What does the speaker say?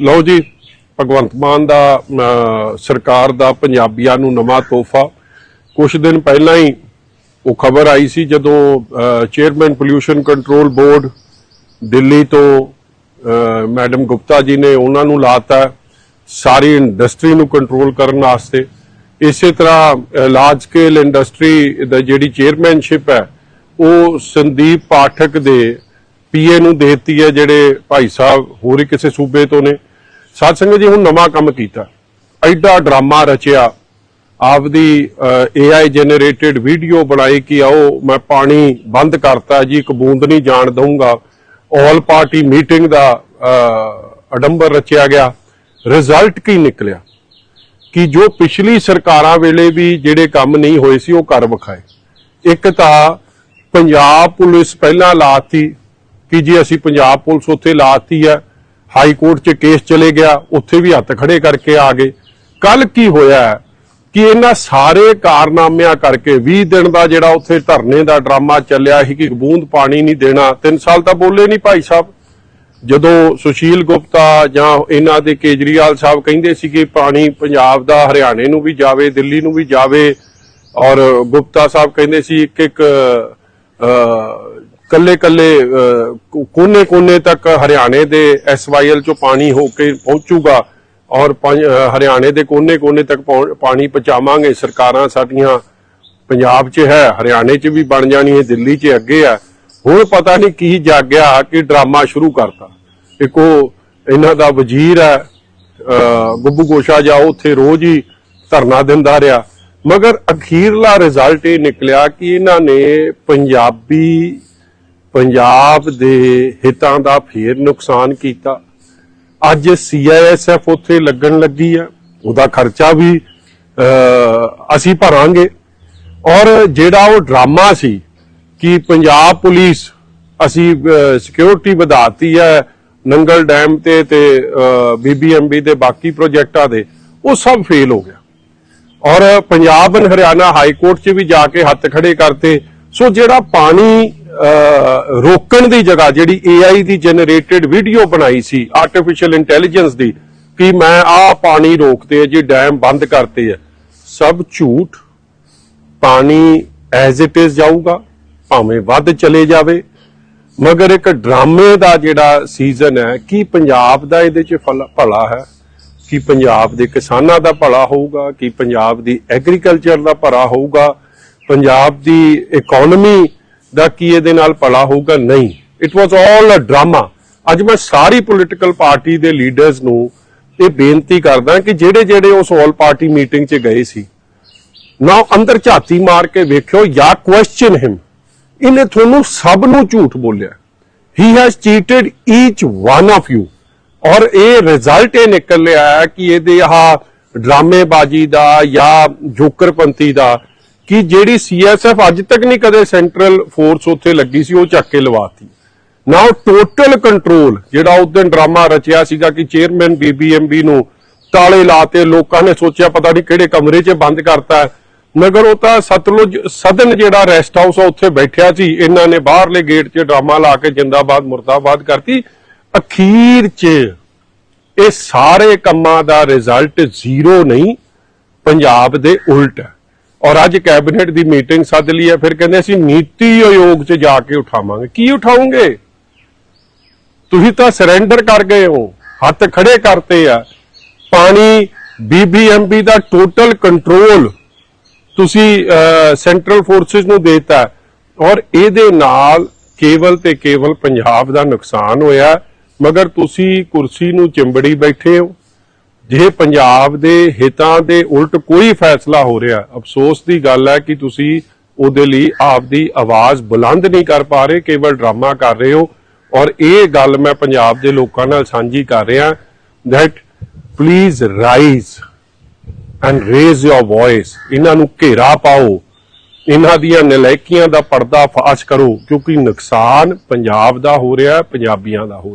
ਲਓ ਜੀ, ਭਗਵੰਤ ਮਾਨ ਦਾ ਸਰਕਾਰ ਦਾ ਪੰਜਾਬੀਆਂ ਨੂੰ ਨਵਾਂ ਤੋਹਫਾ। ਕੁਝ ਦਿਨ ਪਹਿਲਾਂ ਹੀ ਉਹ ਖਬਰ ਆਈ ਸੀ ਜਦੋਂ chairman pollution control board Delhi ਤੋਂ ਮੈਡਮ ਗੁਪਤਾ ਜੀ ਨੇ ਉਹਨਾਂ ਨੂੰ ਲਾਤਾ ਸਾਰੀ ਇੰਡਸਟਰੀ ਨੂੰ ਕੰਟਰੋਲ ਕਰਨ ਵਾਸਤੇ। ਇਸੇ ਤਰ੍ਹਾਂ ਲਾਰਜ ਸਕੇਲ ਇੰਡਸਟਰੀ ਦਾ ਜਿਹੜੀ ਚੇਅਰਮੈਨਸ਼ਿਪ ਹੈ, ਉਹ ਸੰਦੀਪ ਪਾਠਕ ਦੇ ਪੀਏ ਨੂੰ ਦੇਤੀ ਹੈ, ਜਿਹੜੇ ਭਾਈ ਸਾਹਿਬ ਹੋਰ ਹੀ ਕਿਸੇ ਸੂਬੇ ਤੋਂ ਨੇ। ਸਾਧ ਸੰਗਤ ਜੀ, ਹੁਣ ਨਵਾਂ ਕੰਮ ਕੀਤਾ। ਐਡਾ ਡਰਾਮਾ ਰਚਿਆ। ਆਪਦੀ AI ਜਨਰੇਟਡ ਵੀਡੀਓ ਬਣਾਈ ਕਿ ਆਓ, ਮੈਂ ਪਾਣੀ ਬੰਦ ਕਰਤਾ ਜੀ, ਇੱਕ ਬੂੰਦ ਨਹੀਂ ਜਾਣ ਦਊਂਗਾ। ਆਲ ਪਾਰਟੀ ਮੀਟਿੰਗ ਦਾ ਅਡੰਬਰ ਰਚਿਆ ਗਿਆ। ਰਿਜ਼ਲਟ ਕੀ ਨਿਕਲਿਆ? ਕਿ ਜੋ ਪਿਛਲੀ ਸਰਕਾਰਾਂ ਵੇਲੇ ਵੀ ਜਿਹੜੇ ਕੰਮ ਨਹੀਂ ਹੋਏ ਸੀ, ਉਹ ਕਰ ਵਿਖਾਏ। ਇੱਕ ਤਾਂ ਪੰਜਾਬ ਪੁਲਿਸ ਪਹਿਲਾਂ ਲਾਤੀ ਕਿ ਜੀ, ਅਸੀਂ ਪੰਜਾਬ ਪੁਲਿਸ ਉੱਥੇ ਲਾਤੀ ਹੈ। ਹਾਈ ਕੋਰਟ 'ਚ ਕੇਸ ਚਲੇ ਗਿਆ, ਉੱਥੇ ਵੀ ਹੱਥ ਖੜੇ ਕਰਕੇ ਆ ਗਏ। ਕੱਲ ਕੀ ਹੋਇਆ ਕਿ ਇਹਨਾਂ ਸਾਰੇ ਕਾਰਨਾਮਿਆਂ ਕਰਕੇ 20 ਦਿਨ ਦਾ ਜਿਹੜਾ ਉੱਥੇ ਧਰਨੇ ਦਾ ਡਰਾਮਾ ਚੱਲਿਆ ਸੀ ਕਿ ਬੂੰਦ ਪਾਣੀ ਨਹੀਂ ਦੇਣਾ। 3 ਸਾਲ ਤਾਂ ਬੋਲੇ ਨਹੀਂ ਭਾਈ ਸਾਹਿਬ। ਜਦੋਂ ਸੁਸ਼ੀਲ ਗੁਪਤਾ ਜਾਂ ਇਹਨਾਂ ਦੇ ਕੇਜਰੀਵਾਲ ਸਾਹਿਬ ਕਹਿੰਦੇ ਸੀ ਕਿ ਪਾਣੀ ਪੰਜਾਬ ਦਾ, ਹਰਿਆਣੇ ਨੂੰ ਵੀ ਜਾਵੇ, ਦਿੱਲੀ ਨੂੰ ਵੀ ਜਾਵੇ, ਔਰ ਗੁਪਤਾ ਸਾਹਿਬ ਕਹਿੰਦੇ ਸੀ ਇੱਕ ਇੱਕ ਕੱਲੇ ਕੱਲੇ ਕੋਨੇ ਕੋਨੇ ਤੱਕ ਹਰਿਆਣੇ ਦੇ ਐਸਵਾਈਐਲ ਚੋਂ ਪਾਣੀ ਹੋ ਕੇ ਪਹੁੰਚੂਗਾ ਔਰ ਹਰਿਆਣੇ ਦੇ ਕੋਨੇ ਕੋਨੇ ਤੱਕ ਪਹੁੰ- ਪਾਣੀ ਪਹੁੰਚਾਵਾਂਗੇ। ਸਰਕਾਰਾਂ ਸਾਡੀਆਂ ਪੰਜਾਬ 'ਚ ਹੈ ਹਰਿਆਣੇ 'ਚ ਵੀ ਬਣ ਜਾਣੀ ਹੈ ਦਿੱਲੀ 'ਚ ਅੱਗੇ ਆ ਹੁਣ ਪਤਾ ਨਹੀਂ ਕੀ ਜਾਗਿਆ ਕਿ ਡਰਾਮਾ ਸ਼ੁਰੂ ਕਰਤਾ। ਇੱਕ ਉਹ ਇਹਨਾਂ ਦਾ ਵਜ਼ੀਰ ਹੈ ਅਹ, ਗੋਸ਼ਾ ਜਾ ਉੱਥੇ ਰੋਜ਼ ਹੀ ਧਰਨਾ ਦਿੰਦਾ ਰਿਹਾ। ਮਗਰ ਅਖੀਰਲਾ ਰਿਜ਼ਲਟ ਇਹ ਨਿਕਲਿਆ ਕਿ ਇਹਨਾਂ ਨੇ ਪੰਜਾਬੀ ਪੰਜਾਬ ਦੇ ਹਿੱਤਾਂ ਦਾ ਫੇਰ ਨੁਕਸਾਨ ਕੀਤਾ। ਅੱਜ ਸੀਆਈਐਸਐਫ ਉੱਥੇ ਲੱਗਣ ਲੱਗੀ ਹੈ ਉਹਦਾ ਖਰਚਾ ਵੀ ਅਸੀਂ ਭਰਾਂਗੇ। ਔਰ ਜਿਹੜਾ ਉਹ ਡਰਾਮਾ ਸੀ ਕਿ ਪੰਜਾਬ ਪੁਲਿਸ ਅਸੀਂ ਸਿਕਿਉਰਿਟੀ ਵਧਾਤੀ ਹੈ ਨੰਗਲ ਡੈਮ ਤੇ ਤੇ ਬੀਬੀਐਮਬੀ ਦੇ ਬਾਕੀ ਪ੍ਰੋਜੈਕਟਾਂ ਦੇ, ਉਹ ਸਭ ਫੇਲ ਹੋ ਗਿਆ। ਔਰ Punjab and Haryana high court 'ਚ ਵੀ ਜਾ ਕੇ ਹੱਥ ਖੜੇ ਕਰਤੇ। ਸੋ ਜਿਹੜਾ ਪਾਣੀ ਰੋਕਣ ਦੀ ਜਗ੍ਹਾ ਜਿਹੜੀ AI ਦੀ ਜਨਰੇਟਡ ਵੀਡੀਓ ਬਣਾਈ ਸੀ ਆਰਟੀਫੀਸ਼ੀਅਲ ਇੰਟੈਲੀਜੈਂਸ ਦੀ, ਕਿ ਮੈਂ ਆਹ ਪਾਣੀ ਰੋਕਤੇ ਆ ਜੀ ਡੈਮ ਬੰਦ ਕਰਤੇ ਆ। ਸਭ ਝੂਠ। ਪਾਣੀ ਐਜ਼ ਇਟ ਇਜ਼ ਜਾਊਗਾ, ਭਾਵੇਂ ਵੱਧ ਚਲੇ ਜਾਵੇ। ਮਗਰ ਇੱਕ ਡਰਾਮੇ ਦਾ ਜਿਹੜਾ ਸੀਜ਼ਨ ਹੈ, ਕੀ ਪੰਜਾਬ ਦਾ ਇਹਦੇ 'ਚ ਫਲ- ਭਲਾ ਹੈ? ਕਿ ਪੰਜਾਬ ਦੇ ਕਿਸਾਨਾਂ ਦਾ ਭਲਾ ਹੋਊਗਾ? ਕਿ ਪੰਜਾਬ ਦੀ ਐਗਰੀਕਲਚਰ ਦਾ ਭਲਾ ਹੋਊਗਾ? ਪੰਜਾਬ ਦੀ ਇਕਨੋਮੀ ਦਾ ਕੀ ਇਹਦੇ ਨਾਲ ਭਲਾ ਹੋਊਗਾ? ਨਹੀਂ। It was all a drama ਅੱਜ ਮੈਂ ਸਾਰੀ ਪੋਲੀਟੀਕਲ ਪਾਰਟੀ ਦੇ ਲੀਡਰਸ ਨੂੰ ਇਹ ਬੇਨਤੀ ਕਰਦਾ ਕਿ ਜਿਹੜੇ ਜਿਹੜੇ ਉਸ ਆਲ ਪਾਰਟੀ ਮੀਟਿੰਗ 'ਚ ਗਏ ਸੀ, ਨਾ ਅੰਦਰ ਝਾਤੀ ਮਾਰ ਕੇ ਵੇਖਿਓ ਜਾਂ ਕੁਐਸਚਨ ਹਿਮ ਇਹਨੇ ਤੁਹਾਨੂੰ ਸਭ ਨੂੰ ਝੂਠ ਬੋਲਿਆ। He has cheated each one of you ਔਰ ਇਹ ਰਿਜ਼ਲਟ ਇਹ ਨਿਕਲਿਆ ਹੈ ਕਿ ਇਹਦੇ ਆਹ ਡਰਾਮੇਬਾਜ਼ੀ ਦਾ ਜਾਂ ਜੋਕਰਪੰਤੀ ਦਾ ਕਿ ਜਿਹੜੀ ਸੀਐਸਐਫ ਅੱਜ ਤੱਕ ਨਹੀਂ ਕਦੇ ਸੈਂਟਰਲ ਫੋਰਸ ਉੱਥੇ ਲੱਗੀ ਸੀ, ਉਹ ਚੱਕ ਕੇ ਲਵਾਤੀ। ਨਾਓ ਟੋਟਲ ਕੰਟਰੋਲ ਜਿਹੜਾ ਉਸ ਦਿਨ ਡਰਾਮਾ ਰਚਿਆ ਸੀਗਾ ਕਿ ਚੇਅਰਮੈਨ ਬੀਬੀਐਮਬੀ ਨੂੰ ਤਾਲੇ ਲਾਤੇ ਲੋਕਾਂ ਨੇ ਸੋਚਿਆ ਪਤਾ ਨਹੀਂ ਕਿਹੜੇ ਕਮਰੇ 'ਚ ਬੰਦ ਕਰਤਾ ਮਗਰ ਉਹ ਤਾਂ ਸਤਲੁਜ, ਸਦਨ ਜਿਹੜਾ ਰੈਸਟ ਹਾਊਸ ਆ, ਉੱਥੇ ਬੈਠਿਆ ਸੀ। ਇਹਨਾਂ ਨੇ ਬਾਹਰਲੇ ਗੇਟ 'ਚ ਡਰਾਮਾ ਲਾ ਕੇ ਜਿੰਦਾਬਾਦ, ਮੁਰਦਾਬਾਦ ਕਰਤੀ। ਅਖੀਰ 'ਚ ਇਹ ਸਾਰੇ ਕੰਮਾਂ ਦਾ ਰਿਜ਼ਲਟ ਜ਼ੀਰੋ ਨਹੀਂ, ਪੰਜਾਬ ਦੇ ਉਲਟ ਹੈ। ਔਰ ਅੱਜ ਕੈਬਨਿਟ ਦੀ ਮੀਟਿੰਗ ਸੱਦ ਲਈ ਹੈ, ਫਿਰ ਕਹਿੰਦੇ ਅਸੀਂ ਨੀਤੀ ਆਯੋਗ 'ਚ ਜਾ ਕੇ ਉਠਾਵਾਂਗੇ। ਕੀ ਉਠਾਉਂਗੇ ਤੁਸੀਂ ਤਾਂ ਸਰੈਂਡਰ ਕਰ ਗਏ ਹੋ, ਹੱਥ ਖੜੇ ਕਰਤੇ ਆ। ਪਾਣੀ ਬੀਬੀਐਮਬੀ ਦਾ ਟੋਟਲ ਕੰਟਰੋਲ ਤੁਸੀਂ ਸੈਂਟਰਲ ਫੋਰਸਸ ਨੂੰ ਦੇਤਾ। ਔਰ ਇਹਦੇ ਨਾਲ ਕੇਵਲ ਤੇ ਕੇਵਲ ਪੰਜਾਬ ਦਾ ਨੁਕਸਾਨ ਹੋਇਆ। ਮਗਰ ਤੁਸੀਂ ਕੁਰਸੀ ਨੂੰ ਚਿੰਬੜੀ ਬੈਠੇ ਹੋ। ਜੇ ਪੰਜਾਬ ਦੇ ਹਿੱਤਾਂ ਦੇ ਉਲਟ ਕੋਈ ਫੈਸਲਾ ਹੋ ਰਿਹਾ, ਅਫਸੋਸ ਦੀ ਗੱਲ ਹੈ ਕਿ ਤੁਸੀਂ ਉਹਦੇ ਲਈ ਆਪਦੀ ਆਵਾਜ਼ ਬੁਲੰਦ ਨਹੀਂ ਕਰ ਪਾ ਰਹੇ, ਕੇਵਲ ਡਰਾਮਾ ਕਰ ਰਹੇ ਹੋ। ਔਰ ਇਹ ਗੱਲ ਮੈਂ ਪੰਜਾਬ ਦੇ ਲੋਕਾਂ ਨਾਲ ਸਾਂਝੀ ਕਰ ਰਿਹਾ that please rise and raise your voice ਇਹਨਾਂ ਨੂੰ ਘੇਰਾ ਪਾਓ। ਇਹਨਾਂ ਦੀਆਂ ਨਲਾਇਕੀਆਂ ਦਾ ਪਰਦਾ ਫਾਸ਼ ਕਰੋ, ਕਿਉਂਕਿ ਨੁਕਸਾਨ ਪੰਜਾਬ ਦਾ ਹੋ ਰਿਹਾ, ਪੰਜਾਬੀਆਂ ਦਾ ਹੋ ਰਿਹਾ।